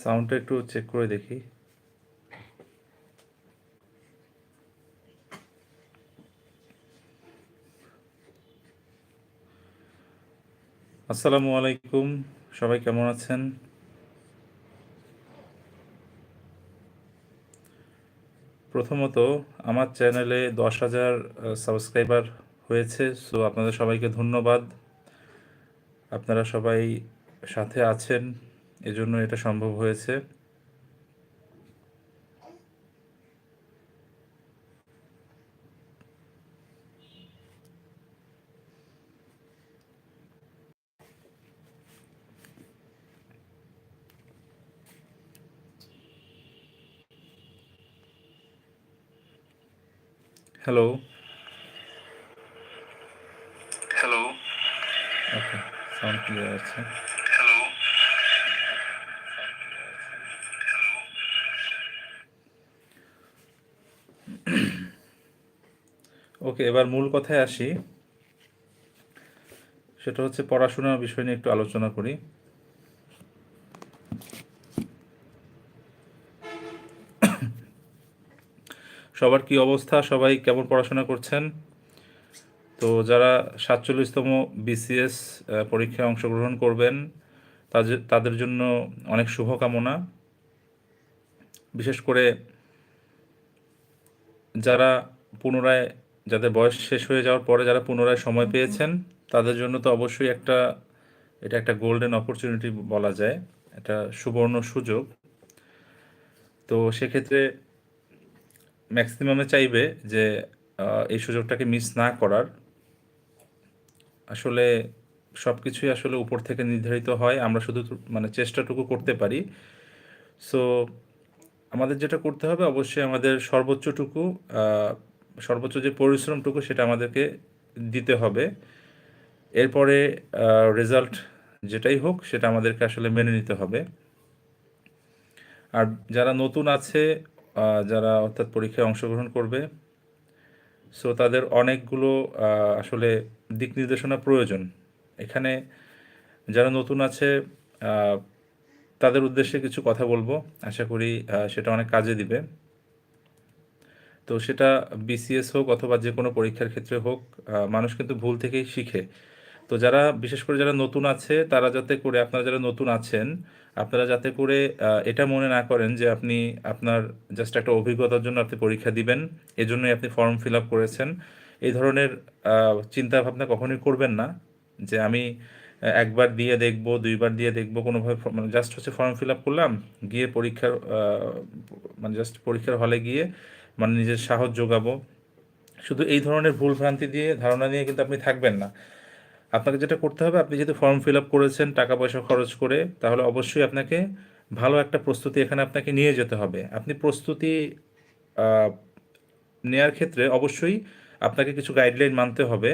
সাউন্ডটা একটু চেক করে দেখি। আসসালামু আলাইকুম সবাই কেমন আছেন? প্রথমত আমার চ্যানেলে দশ হাজার সাবস্ক্রাইবার হয়েছে, সো আপনাদের সবাইকে ধন্যবাদ। আপনারা সবাই সাথে আছেন, এজন্য এটা সম্ভব হয়েছে। Hello hello okay sound clear আছে? হ্যালো ওকে এবার মূল কথায় আসি। সেটা হচ্ছে পড়াশোনার বিষয় নিয়ে একটু আলোচনা করি। সবার কি অবস্থা? সবাই কেমন পড়াশোনা করছেন? তো যারা সাতচল্লিশতম বিসিএস পরীক্ষায় অংশগ্রহণ করবেন তাদের জন্য অনেক শুভকামনা। বিশেষ করে যারা পুনরায়, যাদের বয়স শেষ হয়ে যাওয়ার পরে যারা পুনরায় সময় পেয়েছেন, তাদের জন্য তো অবশ্যই একটা, এটা একটা গোল্ডেন অপরচুনিটি বলা যায়। এটা সুবর্ণ সুযোগ। তো সেক্ষেত্রে ম্যাক্সিমামে চাইবে যে এই সুযোগটাকে মিস না করার। আসলে সব কিছুই আসলে উপর থেকে নির্ধারিত হয়, আমরা শুধু মানে চেষ্টাটুকু করতে পারি। সো আমাদের যেটা করতে হবে অবশ্যই আমাদের সর্বোচ্চটুকু সর্বোচ্চ যে পরিশ্রমটুকু সেটা আমাদেরকে দিতে হবে। এরপরে রেজাল্ট যেটাই হোক সেটা আমাদেরকে আসলে মেনে নিতে হবে। আর যারা নতুন আছে যারা অর্থাৎ পরীক্ষায় অংশগ্রহণ করবে সো তাদের অনেকগুলো আসলে দিক নির্দেশনা প্রয়োজন। এখানে যারা নতুন আছে তাদের উদ্দেশ্যে কিছু কথা বলব। আশা করি সেটা অনেক কাজে দিবে। তো সেটা বিসিএস হোক অথবা যে কোনো পরীক্ষার ক্ষেত্রে হোক মানুষ কিন্তু ভুল থেকেই শিখে। তো যারা, বিশেষ করে যারা নতুন আছে, তারা যাতে করে, আপনারা যারা নতুন আছেন, আপনারা যাতে করে এটা মনে না করেন যে আপনি, আপনার জাস্ট একটা অভিজ্ঞতার জন্য আপনি পরীক্ষা দিবেন, এজন্যই আপনি ফর্ম ফিল আপ করেছেন। এই ধরনের চিন্তা ভাবনা কখনোই করবেন না যে আমি একবার দিয়ে দেখব, দুইবার দিয়ে দেখব, কোনোভাবে মানে জাস্ট হচ্ছে ফর্ম ফিল আপ করলাম, গিয়ে পরীক্ষার মানে জাস্ট পরীক্ষার হলে গিয়ে মানে নিজের সাহস যোগাবো। শুধু এই ধরনের ভুল ভ্রান্তি দিয়ে, ধারণা নিয়ে কিন্তু আপনি থাকবেন না। আপনাকে যেটা করতে হবে, আপনি যেহেতু ফর্ম ফিল আপ করেছেন টাকা পয়সা খরচ করে, তাহলে অবশ্যই আপনাকে ভালো একটা প্রস্তুতি এখানে আপনাকে নিয়ে যেতে হবে। আপনি প্রস্তুতি নেয়ার ক্ষেত্রে অবশ্যই আপনাকে কিছু গাইডলাইন মানতে হবে।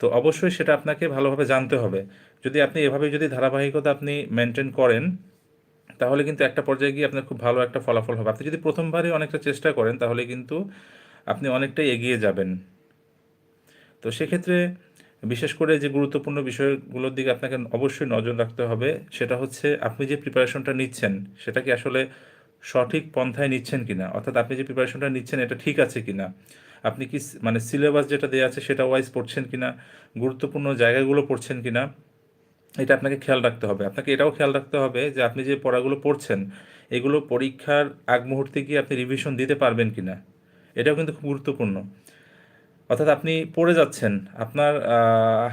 তো অবশ্যই সেটা আপনাকে ভালোভাবে জানতে হবে। যদি আপনি এভাবে যদি ধারাবাহিকতা আপনি মেনটেন করেন, তাহলে কিন্তু একটা পর্যায়ে গিয়ে আপনার খুব ভালো একটা ফলাফল হবে। আপনি যদি প্রথমবারই অনেকটা চেষ্টা করেন, তাহলে কিন্তু আপনি অনেকটাই এগিয়ে যাবেন। তো সেক্ষেত্রে বিশেষ করে যে গুরুত্বপূর্ণ বিষয়গুলোর দিকে আপনাকে অবশ্যই নজর রাখতে হবে, সেটা হচ্ছে আপনি যে প্রিপারেশনটা নিচ্ছেন, সেটা কি আসলে সঠিক পন্থায় নিচ্ছেন কিনা? অর্থাৎ আপনি যে প্রিপারেশনটা নিচ্ছেন, এটা ঠিক আছে কিনা? আপনি কি মানে সিলেবাস যেটা দেওয়া আছে, সেটা ওয়াইজ পড়ছেন কিনা? গুরুত্বপূর্ণ জায়গাগুলো পড়ছেন কিনা? এটা আপনাকে খেয়াল রাখতে হবে। আপনাকে এটাও খেয়াল রাখতে হবে যে আপনি যে পড়াগুলো পড়ছেন, এগুলো পরীক্ষার আগ মুহূর্তে গিয়ে আপনি রিভিশন দিতে পারবেন কিনা? এটাও কিন্তু খুব গুরুত্বপূর্ণ। অর্থাৎ আপনি পড়ে যাচ্ছেন। আপনার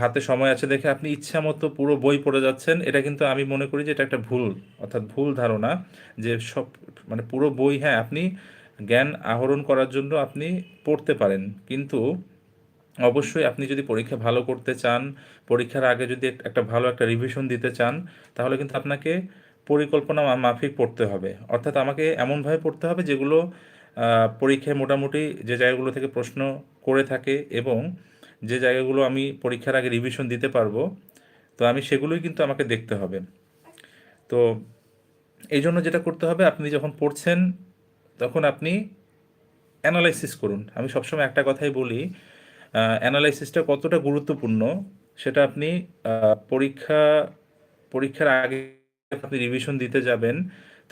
হাতে সময় আছে দেখে আপনি ইচ্ছা মতো পুরো বই পড়ে যাচ্ছেন। এটা কিন্তু আমি মনে করি যে এটা একটা ভুল, অর্থাৎ ভুল ধারণা যে সব মানে পুরো বই হ্যাঁ আপনি জ্ঞান আহরণ করার জন্য আপনি পড়তে পারেন। কিন্তু অবশ্যই আপনি যদি পরীক্ষা ভালো করতে চান, পরীক্ষার আগে যদি একটা ভালো একটা রিভিশন দিতে চান, তাহলে কিন্তু আপনাকে পরিকল্পনা মাফিক পড়তে হবে। অর্থাৎ আমাকে এমনভাবে পড়তে হবে যেগুলো পরীক্ষায় মোটামুটি যে জায়গাগুলো থেকে প্রশ্ন করে থাকে এবং যে জায়গাগুলো আমি পরীক্ষার আগে রিভিশন দিতে পারব, তো আমি সেগুলোই কিন্তু আমাকে দেখতে হবে। তো এই জন্য যেটা করতে হবে, আপনি যখন পড়ছেন, তখন আপনি অ্যানালাইসিস করুন। আমি সবসময় একটা কথাই বলি অ্যানালাইসিসটা কতটা গুরুত্বপূর্ণ, সেটা আপনি পরীক্ষা, পরীক্ষার আগে আপনি রিভিশন দিতে যাবেন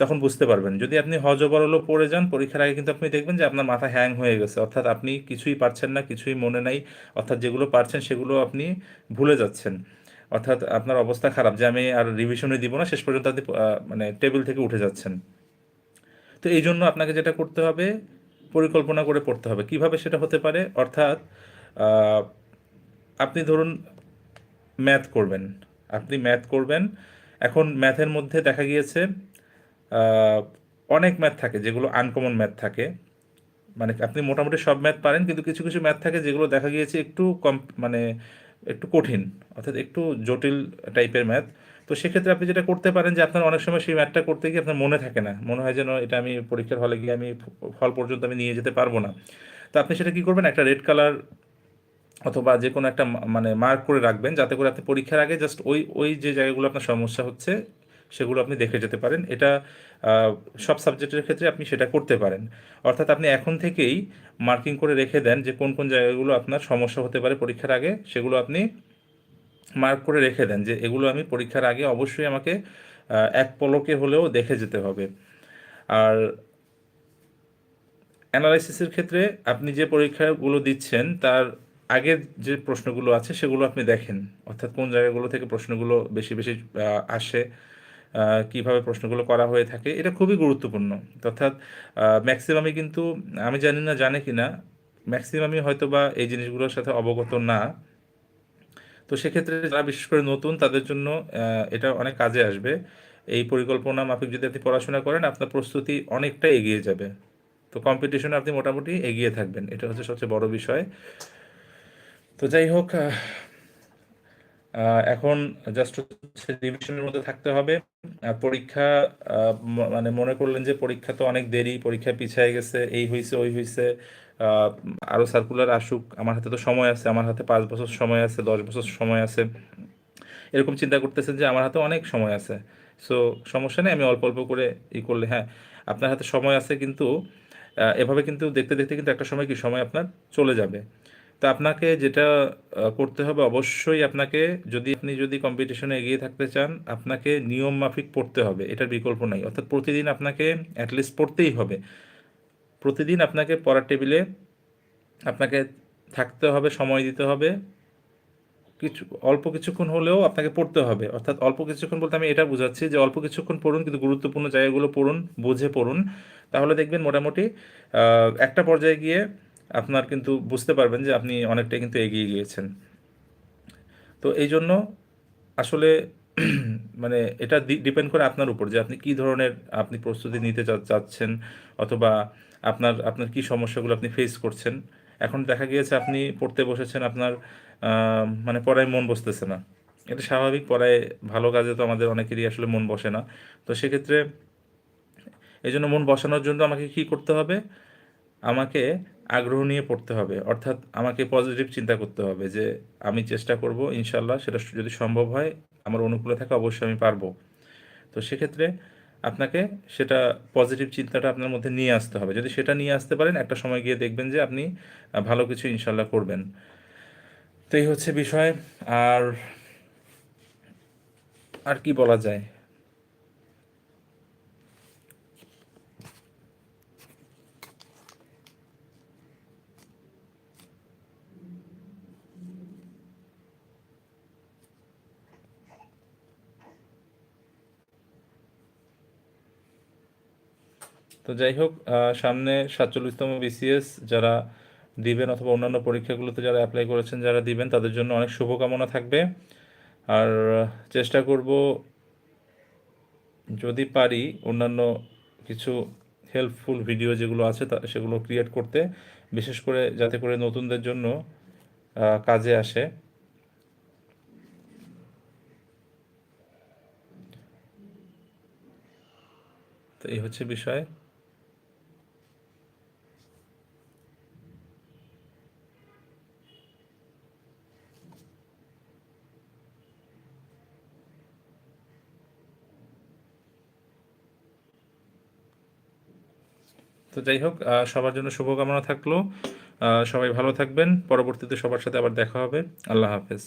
তখন বুঝতে পারবেন। যদি আপনি হজবরলও পড়ে যান, পরীক্ষার আগে কিন্তু আপনি দেখবেন যে আপনার মাথা হ্যাং হয়ে গেছে। অর্থাৎ আপনি কিছুই পারছেন না, কিছুই মনে নাই, অর্থাৎ যেগুলো পারছেন সেগুলো আপনি ভুলে যাচ্ছেন। অর্থাৎ আপনার অবস্থা খারাপ যে আমি আর রিভিশনে দিব না, শেষ পর্যন্ত আপনি মানে টেবিল থেকে উঠে যাচ্ছেন। তো এই জন্য আপনাকে যেটা করতে হবে, পরিকল্পনা করে পড়তে হবে। কীভাবে সেটা হতে পারে? অর্থাৎ আপনি ধরুন ম্যাথ করবেন। আপনি ম্যাথ করবেন। এখন ম্যাথের মধ্যে দেখা গিয়েছে অনেক ম্যাথ থাকে যেগুলো আনকমন ম্যাথ থাকে। মানে আপনি মোটামুটি সব ম্যাথ পারেন, কিন্তু কিছু কিছু ম্যাথ থাকে যেগুলো দেখা গিয়েছে একটু কম মানে একটু কঠিন, অর্থাৎ একটু জটিল টাইপের ম্যাথ তো সেক্ষেত্রে আপনি যেটা করতে পারেন যে আপনার অনেক সময় সেই ম্যাথটা করতে গিয়ে আপনার মনে থাকে না। মনে হয় যেন এটা আমি পরীক্ষার হলে গিয়ে আমি ফল পর্যন্ত আমি নিয়ে যেতে পারব না। তো আপনি সেটা কী করবেন? একটা রেড কালার অথবা যে কোনো একটা মানে মার্ক করে রাখবেন। যাতে করে আপনি পরীক্ষার আগে জাস্ট ওই ওই যে জায়গাগুলো আপনার সমস্যা হচ্ছে সেগুলো আপনি দেখে যেতে পারেন। এটা সব সাবজেক্টের ক্ষেত্রে আপনি সেটা করতে পারেন। অর্থাৎ আপনি এখন থেকেই মার্কিং করে রেখে দেন যে কোন কোন জায়গাগুলো আপনার সমস্যা হতে পারে পরীক্ষার আগে, সেগুলো আপনি মার্ক করে রেখে দেন যে এগুলো আমি পরীক্ষার আগে অবশ্যই আমাকে এক পলকে হলেও দেখে যেতে হবে। আর অ্যানালাইসিসের ক্ষেত্রে আপনি যে পরীক্ষাগুলো দিচ্ছেন, তার আগের যে প্রশ্নগুলো আছে, সেগুলো আপনি দেখেন। অর্থাৎ কোন জায়গাগুলো থেকে প্রশ্নগুলো বেশি বেশি আসে। কীভাবে প্রশ্নগুলো করা হয়ে থাকে, এটা খুবই গুরুত্বপূর্ণ। অর্থাৎ ম্যাক্সিমামই কিন্তু, আমি জানি না, জানে কি না ম্যাক্সিমামই হয়তো বা এই জিনিসগুলোর সাথে অবগত না। তো সেক্ষেত্রে যারা বিশেষ করে নতুন, তাদের জন্য এটা অনেক কাজে আসবে। এই পরিকল্পনা মাফিক যদি আপনি পড়াশোনা করেন, আপনার প্রস্তুতি অনেকটা এগিয়ে যাবে। তো কম্পিটিশনে আপনি মোটামুটি এগিয়ে থাকবেন, এটা হচ্ছে সবচেয়ে বড় বিষয়। তো যাই হোক এখন জাস্ট রিভিশনের মধ্যে থাকতে হবে। পরীক্ষা মানে মনে করলেন যে পরীক্ষা তো অনেক দেরি পরীক্ষা পিছিয়ে গেছে এই হয়েছে ওই হয়েছে আহ, আরও সার্কুলার আসুক। আমার হাতে তো সময় আছে আমার হাতে পাঁচ বছর সময় আছে দশ বছর সময় আছে। এরকম চিন্তা করতেছেন যে আমার হাতে অনেক সময় আছে। সো সমস্যা নেই আমি অল্প অল্প করে ই করলে হ্যাঁ আপনার হাতে সময় আছে কিন্তু এভাবে কিন্তু দেখতে দেখতে কিন্তু একটা সময় কি সময় আপনার চলে যাবে। তো আপনাকে যেটা করতে হবে অবশ্যই আপনাকে যদি আপনি যদি কম্পিটিশনে এগিয়ে থাকতে চান, আপনাকে নিয়ম মাফিক পড়তে হবে, এটার বিকল্প নাই। অর্থাৎ প্রতিদিন আপনাকে অ্যাটলিস্ট পড়তেই হবে। প্রতিদিন আপনাকে পড়ার টেবিলে আপনাকে থাকতে হবে, সময় দিতে হবে। কিছু, অল্প কিছুক্ষণ হলেও আপনাকে পড়তে হবে। অর্থাৎ অল্প কিছুক্ষণ বলতে আমি এটা বোঝাচ্ছি যে অল্প কিছুক্ষণ পড়ুন, কিন্তু গুরুত্বপূর্ণ জায়গাগুলো পড়ুন, বুঝে পড়ুন। তাহলে দেখবেন মোটামুটি একটা পর্যায়ে গিয়ে আপনার কিন্তু বুঝতে পারবেন যে আপনি অনেকটাই কিন্তু এগিয়ে গিয়েছেন। তো এই জন্য আসলে মানে এটা ডিপেন্ড করে আপনার উপর যে আপনি কি ধরনের আপনি প্রস্তুতি নিতে চাচ্ছেন অথবা আপনার আপনার কি সমস্যাগুলো আপনি ফেস করছেন। এখন দেখা গিয়েছে আপনি পড়তে বসেছেন, আপনার মানে পড়ায় মন বসতেছে না। এটা স্বাভাবিক, পড়ায় ভালো কাজে তো আমাদের অনেকেরই আসলে মন বসে না। তো সেক্ষেত্রে এই জন্য মন বসানোর জন্য আমাকে কি করতে হবে? আমাকে আগ্রহ নিয়ে পড়তে হবে। অর্থাৎ আমাকে পজিটিভ চিন্তা করতে হবে যে, আমি চেষ্টা করব ইনশাল্লাহ সেটা যদি সম্ভব হয়, আমার অনুকূলে থাকে অবশ্যই আমি পারব। তো সেক্ষেত্রে আপনাকে সেটা পজিটিভ চিন্তাটা আপনার মধ্যে নিয়ে আসতে হবে। যদি সেটা নিয়ে আসতে পারেন, একটা সময় গিয়ে দেখবেন যে আপনি ভালো কিছু ইনশাল্লাহ করবেন। তো এই হচ্ছে বিষয়। আর আর কি বলা যায়? তো যাই হোক সামনে সাতচল্লিশতম বিসিএস যারা দিবেন অথবা অন্যান্য পরীক্ষাগুলোতে যারা অ্যাপ্লাই করেছেন, যারা দিবেন, তাদের জন্য অনেক শুভকামনা থাকবে। আর চেষ্টা করব যদি পারি অন্যান্য কিছু হেল্পফুল ভিডিও যেগুলো আছে তা, সেগুলো ক্রিয়েট করতে, বিশেষ করে যাতে করে নতুনদের জন্য কাজে আসে। তো এই হচ্ছে বিষয়। তো যাই হোক সবার জন্য শুভকামনা থাকল। সবাই ভালো থাকবেন। পরবর্তীতে সবার সাথে আবার দেখা হবে। আল্লাহ হাফেজ।